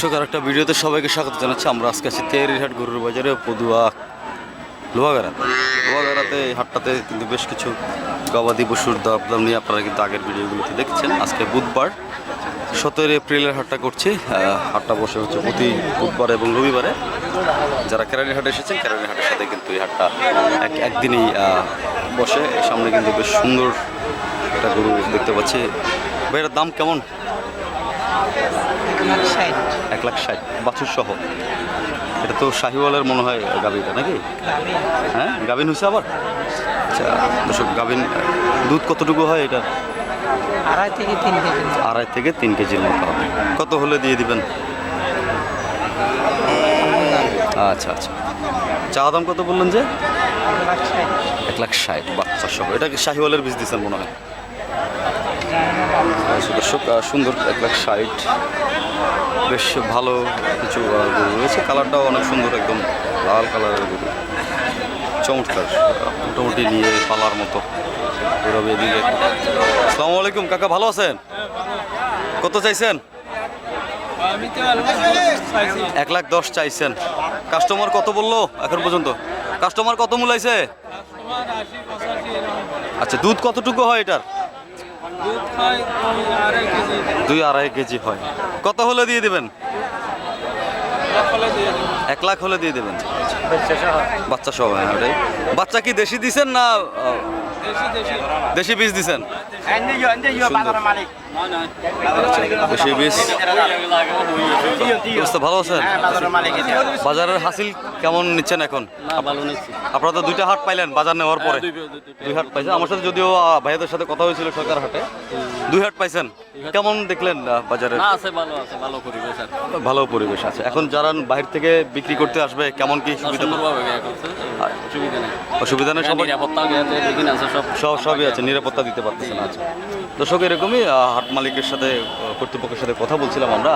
দর্শক আর একটা ভিডিওতে সবাইকে স্বাগত জানাচ্ছি। আমরা আজকে আছি তেয়ারিহাট গরুর বাজারে পদুয়া লোহাগাড়া লোহাগাড়াতে, এই হাটটাতে কিন্তু বেশ কিছু গবাদি পশুর দাম দাম নিয়ে আপনারা কিন্তু আগের ভিডিওগুলোতে দেখছেন। আজকে বুধবার সতেরো এপ্রিলের হাটটা করছি। হাটটা বসে হচ্ছে প্রতি বুধবার এবং রবিবারে। যারা কেরানি হাটে এসেছেন কেরানি হাটের সাথে কিন্তু এই হাটটা এক, একদিনেই বসে। সামনে কিন্তু বেশ সুন্দর একটা গরু দেখতে পাচ্ছি। ভাইয়ের দাম কেমন? এক লাখ ষাট। বাছুর সহ এটা তো শাহিওয়ালের মনে হয় গাভিটা নাকি? হ্যাঁ গাভিন হয়েছে আবার? আচ্ছা দর্শক গাভিন দুধ কতটুকু হয় এটা? আড়াই থেকে তিন কেজি। আড়াই থেকে তিন কেজির মতো। হবে কত হলে দিয়ে দিবেন? আচ্ছা আচ্ছা। চা দাম কত বললেন যে? এক লাখ ষাট। বাচ্চা সহ এটা কি শাহিওয়ালের বীজ দিচ্ছেন মনে হয়? আচ্ছা, দর্শক সুন্দর এক লাখ ষাট। বেশ ভালো কিছু গরু রয়েছে। কালারটাও অনেক সুন্দর একদম লাল কালারের গরু। চমৎকার। মোটামুটি নিয়ে পালার মতো। গৌরব এদিকে। আসসালামু আলাইকুম কাকা ভালো আছেন? কত চাইছেন? এক লাখ দশ চাইছেন। কাস্টমার কত বলল এখন পর্যন্ত? কাস্টমার কত মূলাইছে? আচ্ছা দুধ কতটুকু হয় এটার? দুই আড়াই কেজি হয়। কত হলে দিয়ে দেবেন? এক লাখ হলে দিয়ে দেবেন। বাচ্চা সহ হ্যাঁ ওটাই। বাচ্চা কি দেশি দিছেন না দেশি বীজ দিছেন? মালিক। দেশি বীজ অবস্থা ভালো আছেন? বাজারের হাসিল কেমন নিচ্ছেন এখন? আপনারা তো দুইটা হাট পাইলেন বাজার নেওয়ার পরে। দুই হাট পাইছেন। আমার সাথে যদিও ভাইয়াদের সাথে কথা হয়েছিল সরকার হাটে। দুই হাট পাইছেন। কেমন দেখলেন বাজারে ভালো পরিবেশ আছে। এখন যারা বাইরে থেকে বিক্রি করতে আসবে কেমন কি সুবিধা? অসুবিধা নেই। সব সব সবই আছে। নিরাপত্তা দিতে পারতেছে না আচ্ছা। দর্শক, এরকমই হাট মালিকের সাথে কর্তৃপক্ষের সাথে কথা বলছিলাম আমরা।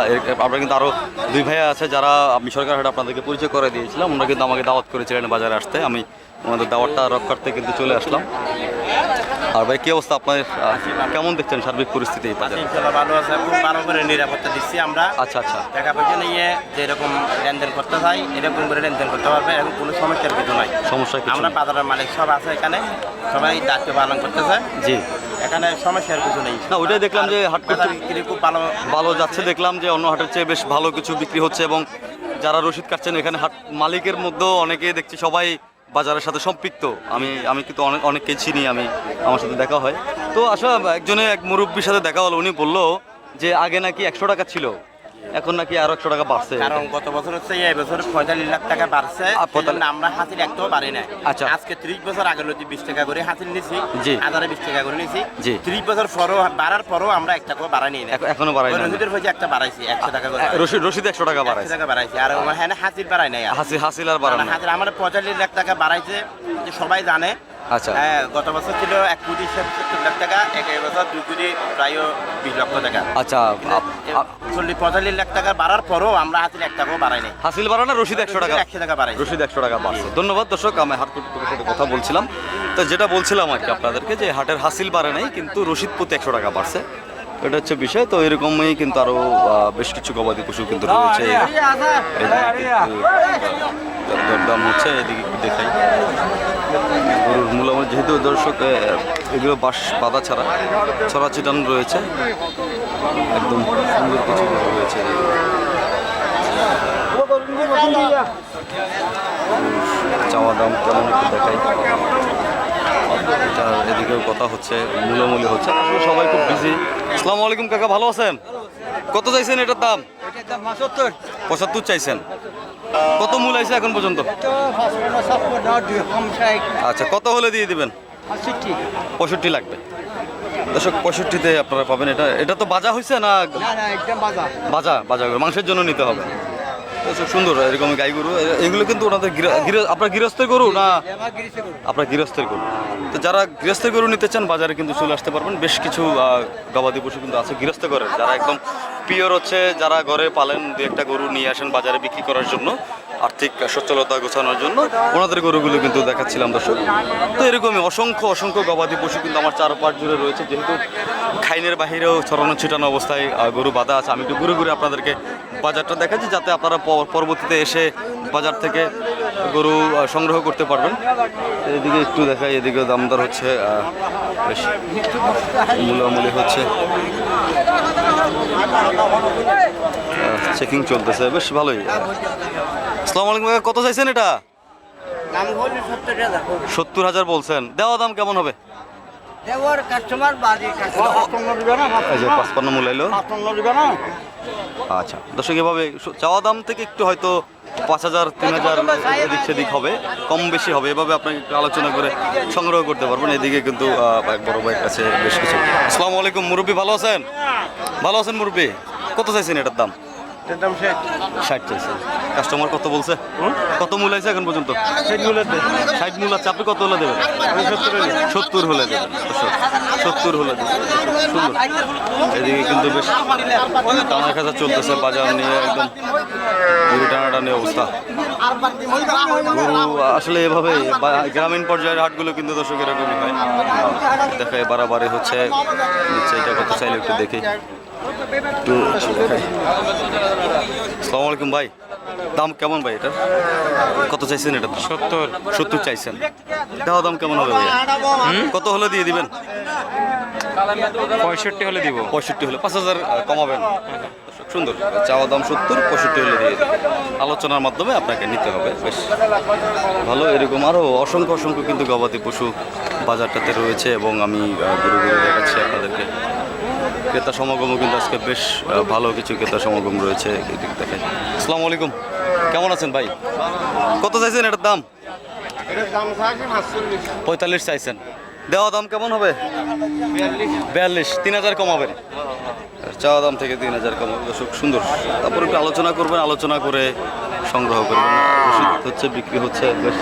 আমরা কিন্তু আরও দুই ভাইয়া আছে যারা আমি সরকার হাটে আপনাদেরকে পরিচয় করে দিয়েছিলাম। ওনারা কিন্তু আমাকে দাওয়াত করেছিলেন বাজারে আসতে। আমি ওনাদের দাওয়াতটা রক্ষার্থে কিন্তু চলে আসলাম। আর ভাই কি অবস্থা আপনার? কেমন দেখছেন সার্বিক পরিস্থিতি ভালো আছে খুব ভালো করে নিরাপত্তা দিচ্ছি আমরা। আচ্ছা আচ্ছা। টাকা পয়সা নিয়ে যেরকম লেনদেন করতে চাই এরকম করে লেনদেন করতে পারবে এরকম কোনো সমস্যার কিছু নাই। সমস্যা আমরা বাজারের মালিক সব আছে এখানে সবাই দায়িত্ব পালন করতেছে। জি। এখানে সমস্যার কিছু নেই। না ওইটাই দেখলাম যে হাট বিক্রি খুব ভালো ভালো যাচ্ছে দেখলাম যে অন্য হাটের চেয়ে বেশ ভালো কিছু বিক্রি হচ্ছে এবং যারা রসিদ কাটছেন এখানে হাট মালিকের মধ্যেও অনেকেই দেখছি সবাই বাজারের সাথে সম্পৃক্ত। আমি আমি কিন্তু অনেক অনেককে চিনি, আমি আমার সাথে দেখা হয়। তো আসলে একজনে এক মুরব্বীর সাথে দেখা হলো, উনি বলল যে আগে নাকি একশো টাকা ছিল। এখন নাকি আরও একশো টাকা বাড়ছে। কারণ গত বছর হচ্ছে এই বছর পঁয়তাল্লিশ লাখ টাকা বাড়ছে। আমরা হাসিল একটাও বাড়ি নাই। আচ্ছা। আজকে ত্রিশ বছর আগে লতি বিশ টাকা করে হাসিল নিছি জি। হাজারে বিশ টাকা করে নিছি। জি। ত্রিশ বছর পরও বাড়ার পরও আমরা এক টাকাও বাড়াই নিই। না এখনও বাড়াই নাই। রসিদের পয়সা একটা বাড়াইছি একশো টাকা করে। রসিদ রসিদ একশো টাকা বাড়াইছে। টাকা বাড়াইছি। আর আমার হ্যাঁ হাসিল বাড়াই নাই হাসি হাসিল আর বাড়ানো হাজার আমার পঁয়তাল্লিশ লাখ টাকা বাড়াইছে যে সবাই জানে। আচ্ছা। হ্যাঁ গত বছর ছিল এক কোটি সত্তর লাখ টাকা এক বছর দুই কোটি প্রায় বিশ লক্ষ টাকা। আচ্ছা চল্লিশ পঁয়তাল্লিশ লাখ টাকা বাড়ার পরও আমরা হাতির এক টাকাও বাড়াই নাই। হাসিল বাড়ানো রসিদ একশো টাকা। একশো টাকা বাড়াই। রশিদ একশো টাকা বাড়ছে ধন্যবাদ দর্শক আমি হাট সাথে কথা বলছিলাম। তো যেটা বলছিলাম আর কি আপনাদেরকে যে হাটের হাসিল বাড়ে নাই কিন্তু রশিদ প্রতি একশো টাকা বাড়ছে। এটা হচ্ছে বিষয়। তো এরকমই কিন্তু আরও বেশ কিছু গবাদি পশু কিন্তু রয়েছে। দরদাম হচ্ছে এদিকে দেখাই। গরুর মূলামূল যেহেতু দর্শক এগুলো বাঁশ বাঁধা ছাড়া ছড়া ছিটানো রয়েছে। একদম সুন্দর কিছু রয়েছে। চাওয়া দাম কেমন একটু দেখাই। এটা এদিকেও কথা হচ্ছে মূল্যমূল্য হচ্ছে। আসলে সবাই খুব বিজি আসসালামু আলাইকুম কাকা ভালো আছেন? কত চাইছেন এটার দাম? পঁচাত্তর চাইছেন। কত মূল আছে এখন পর্যন্ত? আচ্ছা কত হলে দিয়ে দিবেন? পঁয়ষট্টি। লাগবে। দর্শক পঁয়ষট্টিতে আপনারা পাবেন এটা। এটা তো বাজা হয়েছে না বাজা। বাজা করে মাংসের জন্য নিতে হবে। সুন্দর এরকম গাই গরু। এগুলো কিন্তু ওনাদের গৃহ- আপনার গৃহস্থের গরু না আপনার গৃহস্থের গরু? তো যারা গৃহস্থের গরু নিতে চান বাজারে কিন্তু চলে আসতে পারবেন। বেশ কিছু গবাদি পশু কিন্তু আছে গৃহস্থ ঘরের যারা একদম পিওর হচ্ছে যারা ঘরে পালেন দু একটা গরু নিয়ে আসেন বাজারে বিক্রি করার জন্য। আর্থিক সচ্ছলতা গোছানোর জন্য ওনাদের গরুগুলো কিন্তু দেখাচ্ছিলাম, দর্শক। তো এরকমই অসংখ্য অসংখ্য গবাদি পশু কিন্তু আমার চারপাশ জুড়ে রয়েছে। যেহেতু খাইনের বাহিরেও ছড়ানো ছিটানো অবস্থায় গরু বাঁধা আছে, আমি একটু ঘুরে ঘুরে আপনাদেরকে বাজারটা দেখাচ্ছি, যাতে আপনারা পরবর্তীতে এসে বাজার থেকে গরু সংগ্রহ করতে পারবেন। এদিকে একটু দেখাই, এদিকে দামদার হচ্ছে বেশ মূলামূলি হচ্ছে। চেকিং চলতেছে, বেশ ভালোই। আসসালামু আলাইকুম কাকা, কত চাইছেন এটা? সত্তর হাজার। বলছেন। দেওয়া দাম কেমন হবে? দেওয়ার কাস্টমার পাঁচপান্ন আচ্ছা দর্শক এভাবে চাওয়া দাম থেকে একটু হয়তো পাঁচ হাজার তিন হাজার এদিক সেদিক হবে কম বেশি হবে এভাবে আপনাকে একটু আলোচনা করে সংগ্রহ করতে পারবেন। এদিকে কিন্তু এক বড় ভাইয়ের কাছে বেশ কিছু। আসসালামু আলাইকুম মুরব্বী ভালো আছেন? ভালো আছেন মুরব্বী? কত চাইছেন এটার দাম? ষাট। চাইছে। কাস্টমার কত বলছে? কত মূল আছে এখন পর্যন্ত? ষাট মূল আছে। আপনি কত হলে দেবেন? সত্তর হলে দেবেন সত্তর হলে দেবেন। সুন্দর। এদিকে কিন্তু বেশ টানা চলতেছে বাজার নিয়ে একদম গরু টানাটানি অবস্থা। গরু আসলে এভাবে গ্রামীণ পর্যায়ের হাটগুলো কিন্তু দর্শক এরকমই হয়। দেখা বাড়াবাড়ি হচ্ছে এটা কত চাইলে একটু দেখি। একটু দেখাই আলাইকুম ভাই। দাম কেমন ভাই এটা? কত চাইছেন এটা? সত্তর। সত্তর চাইছেন। দেওয়া দাম কেমন হবে ভাইয়া কত হলে দিয়ে দিবেন? পঁয়ষট্টি হলে দিব। পঁয়ষট্টি হলে। পাঁচ হাজার কমাবেন। সুন্দর। চাওয়া দাম সত্তর পঁয়ষট্টি হলে দিয়ে দেবেন। আলোচনার মাধ্যমে আপনাকে নিতে হবে। বেশ। ভালো এরকম আরও অসংখ্য অসংখ্য কিন্তু গবাদি পশু বাজারটাতে রয়েছে এবং আমি ঘুরে ঘুরে দেখাচ্ছি আপনাদেরকে। ক্রেতা সমাগমও কিন্তু আজকে বেশ ভালো কিছু ক্রেতা সমাগম রয়েছে আসসালামু আলাইকুম। কেমন আছেন ভাই? কত চাইছেন এটার দাম? পঁয়তাল্লিশ চাইছেন। দেওয়া দাম কেমন হবে? বিয়াল্লিশ, তিন হাজার কমাবেন। চাওয়া দাম থেকে তিন হাজার কমাবে। দর্শক, সুন্দর। তারপর একটু আলোচনা করবেন, আলোচনা করে সংগ্রহ করবেন। হচ্ছে, বিক্রি হচ্ছে, বেশ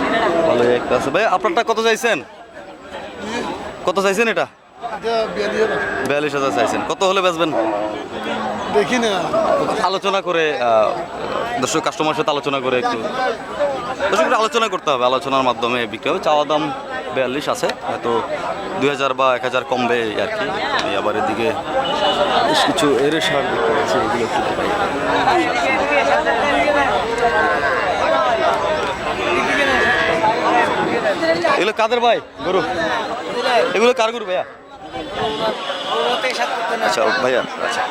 ভালোই একটা আছে। ভাই, আপনারটা কত চাইছেন? কত চাইছেন এটা? বিয়াল্লিশ হাজার। চাইছেন। কত হলে বেচবেন? দেখি না। আলোচনা করে দর্শক কাস্টমার সাথে আলোচনা করে একটু দর্শক আলোচনা করতে হবে। আলোচনার মাধ্যমে বিক্রি হবে। চাওয়া দাম বিয়াল্লিশ আছে। হয়তো দুই হাজার বা এক হাজার কমবে আর কি। আমি আবার এদিকে বেশ কিছু এর সার দেখতে পাচ্ছি এগুলো একটু এগুলো কাদের ভাই? গরু। এগুলো কার গরু ভাইয়া? আচ্ছা ভাইয়া আচ্ছা।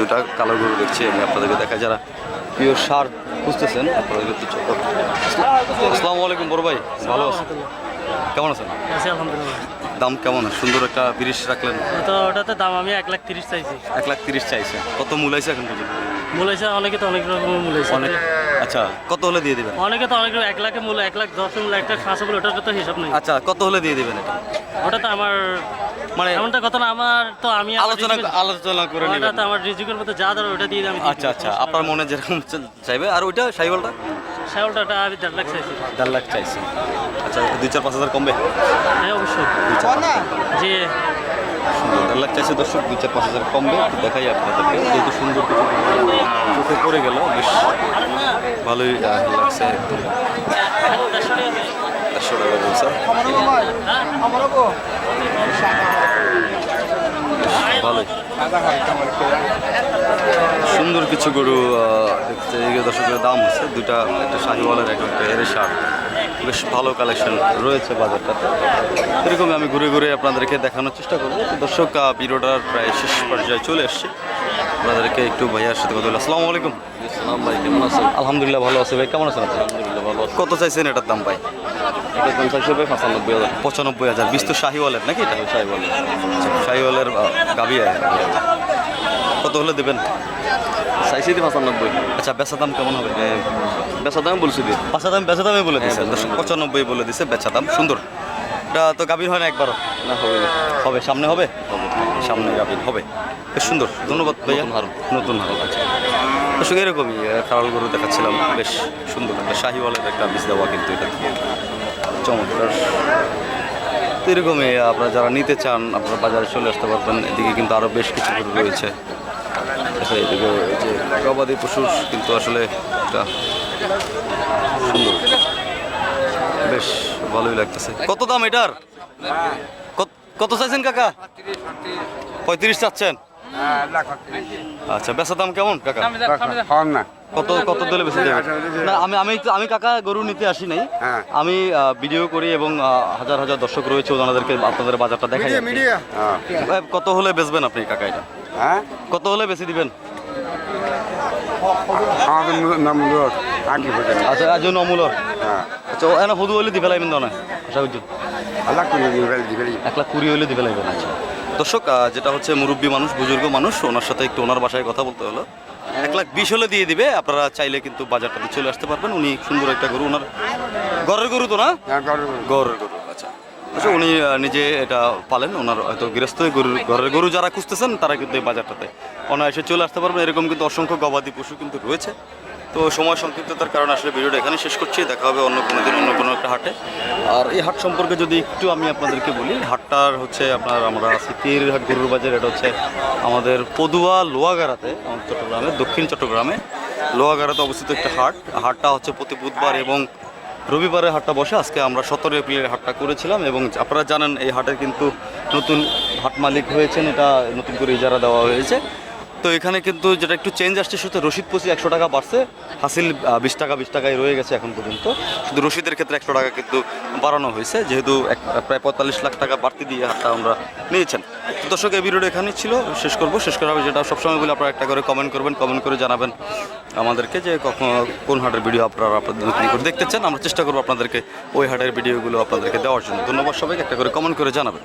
দুটা কালো গরু দেখছি আমি আপনাদেরকে দেখা যারা প্রিয় সার খুঁজতেছেন আপনাদেরকে ছোট আসসালামু আলাইকুম বড় ভাই ভালো আছেন? কেমন আছেন? আলহামদুলিল্লাহ। দাম কেমন? সুন্দর একটা বিরিশ রাখলেন। তো ওটাতে দাম আমি এক লাখ তিরিশ চাইছি। এক লাখ তিরিশ চাইছে। কত মূল আছে এখন পর্যন্ত? মূল হয়েছে অনেকে তো অনেক রকমের মূল হয়েছে। অনেক আচ্ছা কত হলে দিয়ে দিবেন? অনেকে তো অনেক এক লাখে মূল এক লাখ দশ মূল এক লাখ পাঁচশো মূল ওটার তো হিসাব নেই। আচ্ছা কত হলে দিয়ে দিবেন এটা? ওটা তো আমার মানে এমনটা কথা না আমার তো আমি আলোচনা আলোচনা করে ওটা তো আমার রিজিকের মধ্যে যা ধরো ওটা দিয়ে আমি আচ্ছা আচ্ছা আপনার মনে যেরকম চাইবে আর ওইটা সাইবলটা? শ্যাওলটা ওটা আমি দেড় লাখ চাইছি। দেড় লাখ চাইছি। আচ্ছা দুই চার পাঁচ হাজার কমবে? হ্যাঁ অবশ্যই। সুন্দর দেড় লাখ চাইছে দর্শক দুই চার পাঁচ হাজার কমবে। একটু দেখাই আপনাদেরকে যেহেতু সুন্দর কিছু চোখে পড়ে গেল বেশ ভালোই লাগছে। একদম দেড়শো টাকা বলছে। ভালোই। সুন্দর কিছু গরু দেখতে দর্শকের দাম হচ্ছে দুটা একটা শাহিওয়ালের একটা একটা এর সার বেশ ভালো কালেকশন রয়েছে বাজারটাতে এরকমই আমি ঘুরে ঘুরে আপনাদেরকে দেখানোর চেষ্টা করব। দর্শক আহ, প্রায় শেষ পর্যায়ে চলে এসছি। আপনাদেরকে একটু ভাইয়ার সাথে কথা বলি। আসসালামু আলাইকুম। ভাই কেমন আছেন? আলহামদুলিল্লাহ ভালো আছে ভাই। কেমন আছেন আলহামদুলিল্লাহ ভালো কত চাইছেন এটার দাম ভাই? এটা পঞ্চাশ হবে পঁচানব্বই হাজার। পঁচানব্বই হাজার। বিশ তো শাহিওয়ালের নাকি? এটা শাহিওয়ালের শাহিওয়ালের গাবি কত হলে দেবেন? চাইছি দি পঁচানব্বই। আচ্ছা বেচা দাম কেমন হবে? বেচা দাম বলছি দি। পাঁচা দাম বেচা দামে বলে দিছে হ্যাঁ, পঁচানব্বই বলে দিছে বেচা দাম। সুন্দর। এটা তো গাভীর হয় না একবারও? না হবে না। হবে সামনে হবে? সামনে গাভীর হবে। বেশ সুন্দর। ধন্যবাদ ভাইয়া। নতুন হারুন। নতুন হারুন আচ্ছা। এরকমই খারাল গরু দেখাচ্ছিলাম। বেশ সুন্দর একটা শাহিওয়ালের একটা বীজ দেওয়া কিন্তু এটা চমৎকার। তো এরকমই আপনারা যারা নিতে চান, আপনারা বাজারে চলে আসতে পারবেন। এদিকে কিন্তু আরও বেশ কিছু গরু রয়েছে। আচ্ছা এদিকে যে গবাদি পশুর কিন্তু আসলে একটা সুন্দর। বেশ ভালোই লাগতেছে। কত দাম এটার? কত চাইছেন কাকা? পঁয়ত্রিশ চাচ্ছেন। আচ্ছা বেচা দাম কেমন কাকা? কম না। কত কত দিলে বেশি দেবে না আমি আমি আমি কাকা গরু নিতে আসি নাই। হ্যাঁ। আমি ভিডিও করি এবং হাজার হাজার দর্শক রয়েছে ওনাদেরকে আপনাদের বাজারটা দেখাই কত হলে বেচবেন আপনি কাকা এটা? হ্যাঁ? কত হলে বেশি দিবেন? আচ্ছা আজ নমূলর হ্যাঁ। আচ্ছা ও এনে হুদু হইলে দিবে লাগবেন না? আশা করছি। এক লাখ কুড়ি হইলে দিবে লাগবেন আচ্ছা। দর্শক যেটা হচ্ছে মুরব্বী মানুষ বুজুর্গ মানুষ ওনার সাথে একটু ওনার বাসায় কথা বলতে হলো। এক লাখ বিশ হলে দিয়ে দিবে আপনারা চাইলে কিন্তু বাজারটাতে চলে আসতে পারবেন। উনি সুন্দর একটা গরু ওনার ঘরের গরু তো না? ঘরের গরু। আচ্ছা। আচ্ছা উনি নিজে এটা পালেন ওনার হয়তো গৃহস্থ গরু ঘরের গরু যারা খুঁজতেছেন তারা কিন্তু এই বাজারটাতে অনায়াসে চলে আসতে পারবেন। এরকম কিন্তু অসংখ্য গবাদি পশু কিন্তু রয়েছে। তো সময় সংক্ষিপ্ততার কারণে আসলে ভিডিওটা এখানে শেষ করছি। দেখা হবে অন্য কোনো দিন, অন্য কোনো একটা হাটে। আর এই হাট সম্পর্কে যদি একটু আমি আপনাদেরকে বলি হাটটার হচ্ছে আপনার আমরা আছি হাট, গরুর বাজার। এটা হচ্ছে আমাদের পদুয়া লোয়াগাড়াতে আমাদের চট্টগ্রামে, দক্ষিণ চট্টগ্রামে। লোয়াগাড়াতে অবস্থিত একটা হাট। হাটটা হচ্ছে প্রতি বুধবার এবং রবিবারের হাটটা বসে। আজকে আমরা সতেরো এপ্রিলের হাটটা করেছিলাম এবং আপনারা জানেন, এই হাটের কিন্তু নতুন হাট মালিক হয়েছেন। এটা নতুন করে ইজারা দেওয়া হয়েছে। তো এখানে কিন্তু যেটা একটু চেঞ্জ আসছে, শুধু রসিদ পঁচিশ একশো টাকা বাড়ছে। হাসিল বিশ টাকা, বিশ টাকায় রয়ে গেছে এখন পর্যন্ত। শুধু রসিদের ক্ষেত্রে একশো টাকা কিন্তু বাড়ানো হয়েছে, যেহেতু এক, প্রায় পঁয়তাল্লিশ লাখ টাকা বাড়তি দিয়ে হাটটা আমরা নিয়েছেন। দর্শক, এই ভিডিওটা এখানেই ছিল, শেষ করব। শেষ করা হবে যেটা সবসময় বলে, আপনারা একটা করে কমেন্ট করবেন কমেন্ট করে জানাবেন আমাদেরকে যে কখন, কোন হাটের ভিডিও আপনারা আপনাদের দেখতে চান। আমরা চেষ্টা করব আপনাদেরকে ওই হাটের ভিডিওগুলো আপনাদেরকে দেওয়ার জন্য। ধন্যবাদ সবাইকে, একটা করে কমেন্ট করে জানাবেন।